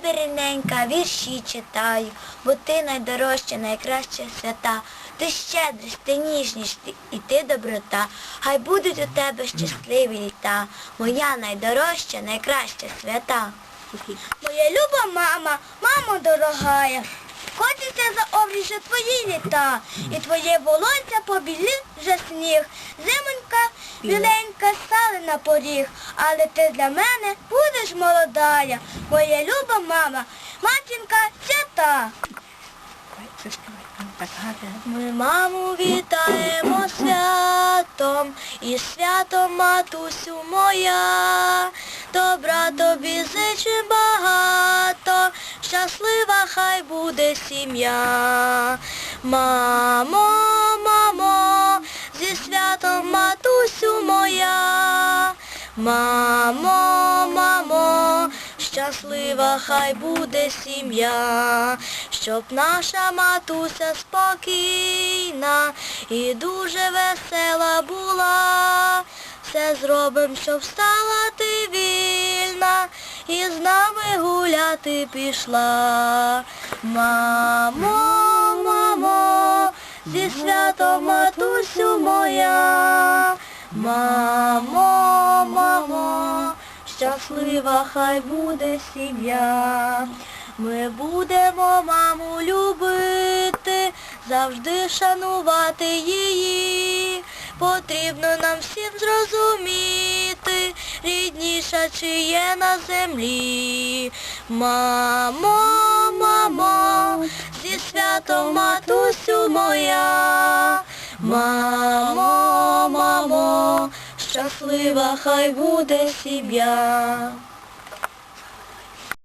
тебе вірші читаю, бо ти найдорожча, найкраща свята. Ти щедрість, ти ніжність і ти доброта. Хай будуть у тебе щасливі літа. Моя найдорожча, найкраща свята. Моя люба мама, мама дорогая, Котиться за обріже твої літа, і твоє волосся побілів вже сніг. Зимонька біленька стали на поріг, але ти для мене будеш молодая. Моя люба мама, матінка свята. Ми маму вітаємо святом, і святом матусю моя. Добра тобі зичим багато, щаслива хай буде сім'я. Мамо, мамо, зі святом матусю моя. Мамо, мамо, щаслива хай буде сім'я, щоб наша матуся спокійна і дуже весела була. Все зробим, щоб стала ти вільна і з нами гуляти пішла. Мамо, мамо, зі святом матусю моя. Мамо, мамо, щаслива хай буде сім'я. Ми будемо маму любити, завжди шанувати її. Потрібно нам всім зрозуміти, рідніша чи на землі. Мамо, мамо, зі святом матусю моя. Мамо, мамо, щаслива хай буде сім'я.